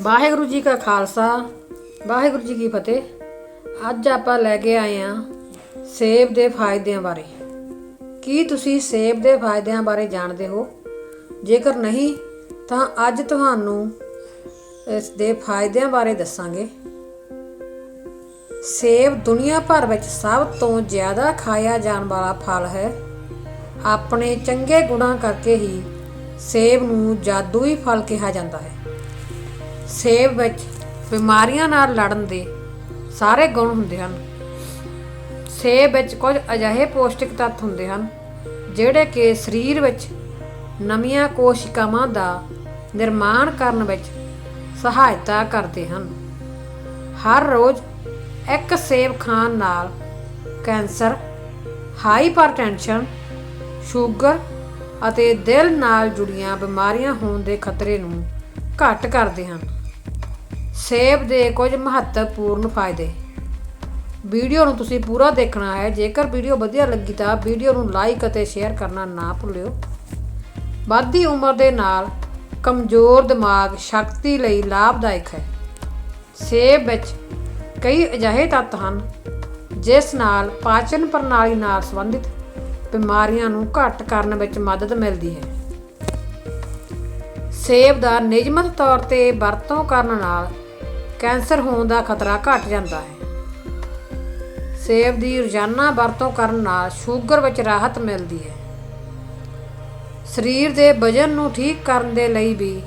ਵਾਹਿਗੁਰੂ ਜੀ ਕਾ ਖਾਲਸਾ, ਵਾਹਿਗੁਰੂ ਜੀ ਕੀ ਫਤਿਹ। ਅੱਜ ਆਪਾਂ ਲੈ ਕੇ ਆਏ ਆ ਸੇਬ ਦੇ ਫਾਇਦਿਆਂ ਬਾਰੇ। ਕੀ ਤੁਸੀਂ ਸੇਬ ਦੇ ਫਾਇਦਿਆਂ ਬਾਰੇ ਜਾਣਦੇ ਹੋ? ਜੇਕਰ ਨਹੀਂ, ਤਾਂ ਅੱਜ ਤੁਹਾਨੂੰ ਇਸ ਦੇ ਫਾਇਦਿਆਂ ਬਾਰੇ ਦੱਸਾਂਗੇ। ਸੇਬ ਦੁਨੀਆ ਭਰ ਵਿੱਚ ਸਭ ਤੋਂ ਜ਼ਿਆਦਾ ਖਾਇਆ ਜਾਣ ਵਾਲਾ ਫਲ ਹੈ। ਆਪਣੇ ਚੰਗੇ ਗੁਣਾਂ ਕਰਕੇ ਹੀ ਸੇਬ ਨੂੰ ਜਾਦੂਈ ਫਲ ਕਿਹਾ ਜਾਂਦਾ ਹੈ। ਸੇਬ ਵਿੱਚ ਬਿਮਾਰੀਆਂ ਨਾਲ ਲੜਨ ਦੇ ਸਾਰੇ ਗੁਣ ਹੁੰਦੇ ਹਨ। ਸੇਬ ਵਿੱਚ ਕੁਝ ਅਜਿਹੇ ਪੌਸ਼ਟਿਕ ਤੱਤ ਹੁੰਦੇ ਹਨ, ਜਿਹੜੇ ਕਿ ਸਰੀਰ ਵਿੱਚ ਨਵੀਆਂ ਕੋਸ਼ਿਕਾਵਾਂ ਦਾ ਨਿਰਮਾਣ ਕਰਨ ਵਿੱਚ ਸਹਾਇਤਾ ਕਰਦੇ ਹਨ। ਹਰ ਰੋਜ਼ ਇੱਕ ਸੇਬ ਖਾਣ ਨਾਲ ਕੈਂਸਰ, ਹਾਈਪਰਟੈਂਸ਼ਨ, ਸ਼ੂਗਰ ਅਤੇ ਦਿਲ ਨਾਲ ਜੁੜੀਆਂ ਬਿਮਾਰੀਆਂ ਹੋਣ ਦੇ ਖਤਰੇ ਨੂੰ ਘੱਟ ਕਰਦੇ ਹਨ। ਸੇਬ ਦੇ ਕੁਝ ਮਹੱਤਵਪੂਰਨ ਫਾਇਦੇ। ਵੀਡੀਓ ਨੂੰ ਤੁਸੀਂ ਪੂਰਾ ਦੇਖਣਾ ਹੈ। ਜੇਕਰ ਵੀਡੀਓ ਵਧੀਆ ਲੱਗੀ ਤਾਂ ਵੀਡੀਓ ਨੂੰ ਲਾਈਕ ਅਤੇ ਸ਼ੇਅਰ ਕਰਨਾ ਨਾ ਭੁੱਲਿਓ। ਵੱਧਦੀ ਉਮਰ ਦੇ ਨਾਲ ਕਮਜ਼ੋਰ ਦਿਮਾਗ ਸ਼ਕਤੀ ਲਈ ਲਾਭਦਾਇਕ ਹੈ। ਸੇਬ ਵਿੱਚ ਕਈ ਅਜਿਹੇ ਤੱਤ ਹਨ, ਜਿਸ ਨਾਲ ਪਾਚਨ ਪ੍ਰਣਾਲੀ ਨਾਲ ਸੰਬੰਧਿਤ ਬਿਮਾਰੀਆਂ ਨੂੰ ਘੱਟ ਕਰਨ ਵਿੱਚ ਮਦਦ ਮਿਲਦੀ ਹੈ। ਸੇਬ ਦਾ ਨਿਯਮਤ ਤੌਰ ਤੇ ਵਰਤੋਂ ਕਰਨ ਨਾਲ ਕੈਂਸਰ ਹੋਣ ਦਾ ਖਤਰਾ ਘਟ ਜਾਂਦਾ ਹੈ। ਸੇਬ ਦੀ ਰੋਜ਼ਾਨਾ ਵਰਤੋਂ ਕਰਨ ਨਾਲ ਸ਼ੂਗਰ ਵਿੱਚ ਰਾਹਤ ਮਿਲਦੀ ਹੈ। ਸਰੀਰ ਦੇ ਵਜਨ ਨੂੰ ਠੀਕ ਕਰਨ ਦੇ ਲਈ ਵੀ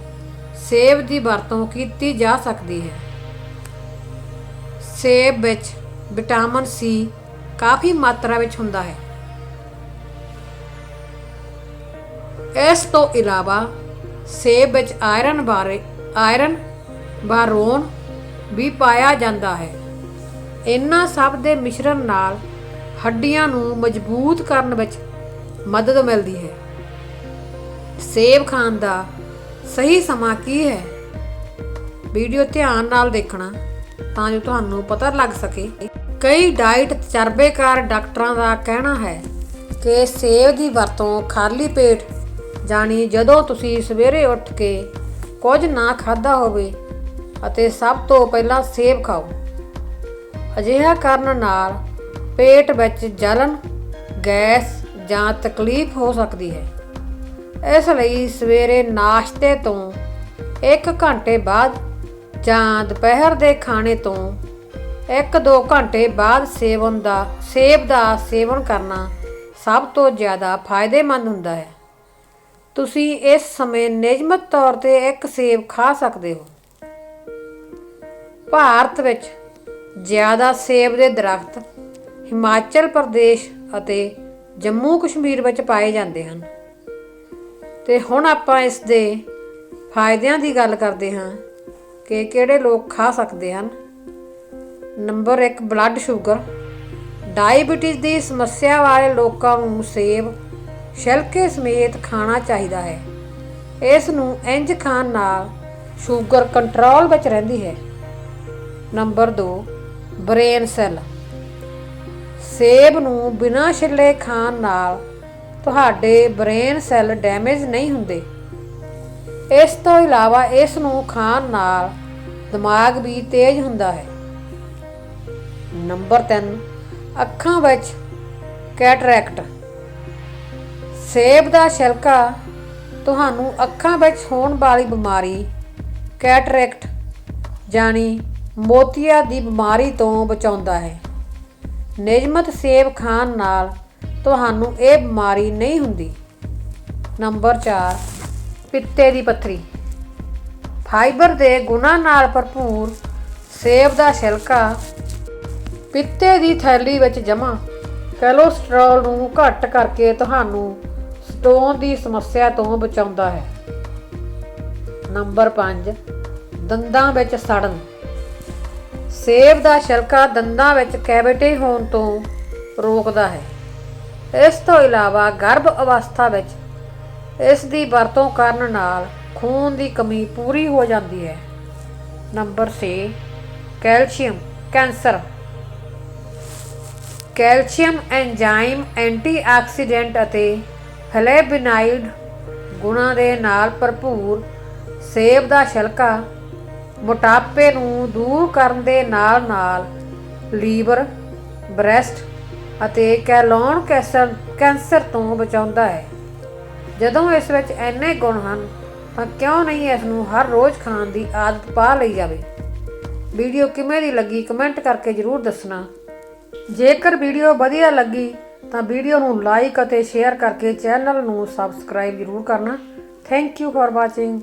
ਸੇਬ ਦੀ ਵਰਤੋਂ ਕੀਤੀ ਜਾ ਸਕਦੀ ਹੈ। ਸੇਬ ਵਿੱਚ ਵਿਟਾਮਿਨ ਸੀ ਕਾਫੀ ਮਾਤਰਾ ਵਿੱਚ ਹੁੰਦਾ ਹੈ। ਇਸ ਤੋਂ ਇਲਾਵਾ ਸੇਬ ਵਿੱਚ ਆਇਰਨ ਬਾਰੇ ਆਇਰਨ ਬਾਰੋਨ ਵੀ ਪਾਇਆ ਜਾਂਦਾ ਹੈ। ਇਹਨਾਂ ਸਭ ਦੇ ਮਿਸ਼ਰਣ ਨਾਲ ਹੱਡੀਆਂ ਨੂੰ ਮਜ਼ਬੂਤ ਕਰਨ ਵਿੱਚ ਮਦਦ ਮਿਲਦੀ ਹੈ। ਸੇਬ ਖਾਣ ਦਾ ਸਹੀ ਸਮਾਂ ਕੀ ਹੈ? ਵੀਡੀਓ ਧਿਆਨ ਨਾਲ ਦੇਖਣਾ ਤਾਂ ਜੋ ਤੁਹਾਨੂੰ ਪਤਾ ਲੱਗ ਸਕੇ। ਕਈ ਡਾਈਟ ਤਜਰਬੇਕਾਰ ਡਾਕਟਰਾਂ ਦਾ ਕਹਿਣਾ ਹੈ ਕਿ ਸੇਬ ਦੀ ਵਰਤੋਂ ਖਾਲੀ ਪੇਟ ਜਾਣੀ ਜਦੋਂ ਤੁਸੀਂ ਸਵੇਰੇ ਉੱਠ ਕੇ ਕੁਝ ਨਾ ਖਾਦਾ ਹੋਵੇ ਅਤੇ ਸਭ ਤੋਂ ਪਹਿਲਾਂ ਸੇਬ ਖਾਓ। ਅਜਿਹਾ ਕਰਨ ਨਾਲ ਪੇਟ ਵਿੱਚ ਜਲਨ, ਗੈਸ ਜਾਂ ਤਕਲੀਫ ਹੋ ਸਕਦੀ ਹੈ। ਇਸ ਲਈ ਸਵੇਰੇ ਨਾਸ਼ਤੇ ਤੋਂ 1 ਘੰਟੇ ਬਾਅਦ ਜਾਂ ਦੁਪਹਿਰ ਦੇ ਖਾਣੇ ਤੋਂ 1-2 ਘੰਟੇ ਬਾਅਦ ਸੇਵਨ ਦਾ, ਸੇਬ ਦਾ ਸੇਵਨ ਕਰਨਾ ਸਭ ਤੋਂ ਜ਼ਿਆਦਾ ਫਾਇਦੇਮੰਦ ਹੁੰਦਾ ਹੈ। ਤੁਸੀਂ ਇਸ ਸਮੇਂ ਨਿਯਮਤ ਤੌਰ ਤੇ ਇੱਕ ਸੇਬ ਖਾ ਸਕਦੇ ਹੋ। ਭਾਰਤ ਵਿੱਚ ਜ਼ਿਆਦਾ ਸੇਬ ਦੇ ਦਰਖਤ ਹਿਮਾਚਲ ਪ੍ਰਦੇਸ਼ ਅਤੇ ਜੰਮੂ ਕਸ਼ਮੀਰ ਵਿੱਚ ਪਾਏ ਜਾਂਦੇ ਹਨ। ਤੇ ਹੁਣ ਆਪਾਂ ਇਸ ਦੇ ਫਾਇਦਿਆਂ ਦੀ ਗੱਲ ਕਰਦੇ ਹਾਂ ਕਿ ਕਿਹੜੇ ਲੋਕ ਖਾ ਸਕਦੇ ਹਨ। Number 1 blood sugar. ਡਾਇਬੀਟੀਜ਼ ਦੀ ਸਮੱਸਿਆ ਵਾਲੇ ਲੋਕਾਂ ਨੂੰ ਸੇਬ, ਛਿਲਕੇ ਸਮੇਤ ਖਾਣਾ ਚਾਹੀਦਾ ਹੈ। ਇਸ ਨੂੰ ਇੰਜ ਖਾਣ ਨਾਲ ਸ਼ੂਗਰ ਕੰਟਰੋਲ ਵਿੱਚ ਰਹਿੰਦੀ ਹੈ। Number 2 brain cell. ਸੇਬ ਨੂੰ ਬਿਨਾਂ ਛਿੱਲੇ ਖਾਣ ਨਾਲ ਤੁਹਾਡੇ ਬ੍ਰੇਨ ਸੈੱਲ ਡੈਮੇਜ ਨਹੀਂ ਹੁੰਦੇ। ਇਸ ਤੋਂ ਇਲਾਵਾ ਇਸ ਨੂੰ ਖਾਣ ਨਾਲ ਦਿਮਾਗ ਵੀ ਤੇਜ਼ ਹੁੰਦਾ ਹੈ। ਨੰਬਰ 3 ਅੱਖਾਂ ਵਿੱਚ ਕੈਟਰੈਕਟ। ਸੇਬ ਦਾ ਛਿਲਕਾ ਤੁਹਾਨੂੰ ਅੱਖਾਂ ਵਿੱਚ ਹੋਣ ਵਾਲੀ ਬਿਮਾਰੀ ਕੈਟਰੈਕਟ ਜਾਨੀ ਮੋਤੀਆ ਦੀ ਬਿਮਾਰੀ ਤੋਂ ਬਚਾਉਂਦਾ ਹੈ। ਨਿਯਮਤ ਸੇਬ ਖਾਣ ਨਾਲ ਤੁਹਾਨੂੰ ਇਹ ਬਿਮਾਰੀ ਨਹੀਂ ਹੁੰਦੀ। ਨੰਬਰ 4 ਪਿੱਤੇ ਦੀ ਪੱਥਰੀ। ਫਾਈਬਰ ਦੇ ਗੁਣਾਂ ਨਾਲ ਭਰਪੂਰ ਸੇਬ ਦਾ ਛਿਲਕਾ ਪਿੱਤੇ ਦੀ ਥੈਲੀ ਵਿੱਚ ਜਮ੍ਹਾਂ ਕੋਲੇਸਟ੍ਰੋਲ ਨੂੰ ਘੱਟ ਕਰਕੇ ਤੁਹਾਨੂੰ ਸਟੋਨ ਦੀ ਸਮੱਸਿਆ ਤੋਂ ਬਚਾਉਂਦਾ ਹੈ। ਨੰਬਰ 5 ਦੰਦਾਂ ਵਿੱਚ ਸੜਨ। ਸੇਬ ਦਾ ਛਿਲਕਾ ਦੰਦਾਂ ਵਿੱਚ ਕੈਵਿਟੀ ਹੋਣ ਤੋਂ ਰੋਕਦਾ ਹੈ। ਇਸ ਤੋਂ ਇਲਾਵਾ ਗਰਭ ਅਵਸਥਾ ਵਿੱਚ ਇਸ ਦੀ ਵਰਤੋਂ ਕਰਨ ਨਾਲ ਖੂਨ ਦੀ ਕਮੀ ਪੂਰੀ ਹੋ ਜਾਂਦੀ ਹੈ। Number 6 calcium, cancer. Calcium enzyme antioxidant ਅਤੇ ਫਲੇਵੋਨਾਈਡ ਗੁਣਾਂ ਦੇ ਨਾਲ ਭਰਪੂਰ ਸੇਬ ਦਾ ਛਿਲਕਾ ਮੋਟਾਪੇ ਨੂੰ ਦੂਰ ਕਰਨ ਦੇ ਨਾਲ-ਨਾਲ ਲੀਵਰ, ਬ੍ਰੈਸਟ ਅਤੇ ਕੈਲੋਨ ਕੈਂਸਰ ਕੈਂਸਰ ਤੋਂ ਬਚਾਉਂਦਾ ਹੈ। ਜਦੋਂ ਇਸ ਵਿੱਚ ਇੰਨੇ ਗੁਣ ਹਨ ਤਾਂ ਕਿਉਂ ਨਹੀਂ ਇਸ ਨੂੰ ਹਰ ਰੋਜ਼ ਖਾਣ ਦੀ ਆਦਤ ਪਾ ਲਈ ਜਾਵੇ? ਵੀਡੀਓ ਕਿਵੇਂ ਦੀ ਲੱਗੀ ਕਮੈਂਟ ਕਰਕੇ ਜਰੂਰ ਦੱਸਣਾ। ਜੇਕਰ ਵੀਡੀਓ ਵਧੀਆ ਲੱਗੀ ਤਾਂ ਵੀਡੀਓ ਨੂੰ ਲਾਈਕ ਅਤੇ ਸ਼ੇਅਰ ਕਰਕੇ ਚੈਨਲ ਨੂੰ ਸਬਸਕ੍ਰਾਈਬ ਜਰੂਰ ਕਰਨਾ। Thank you for watching.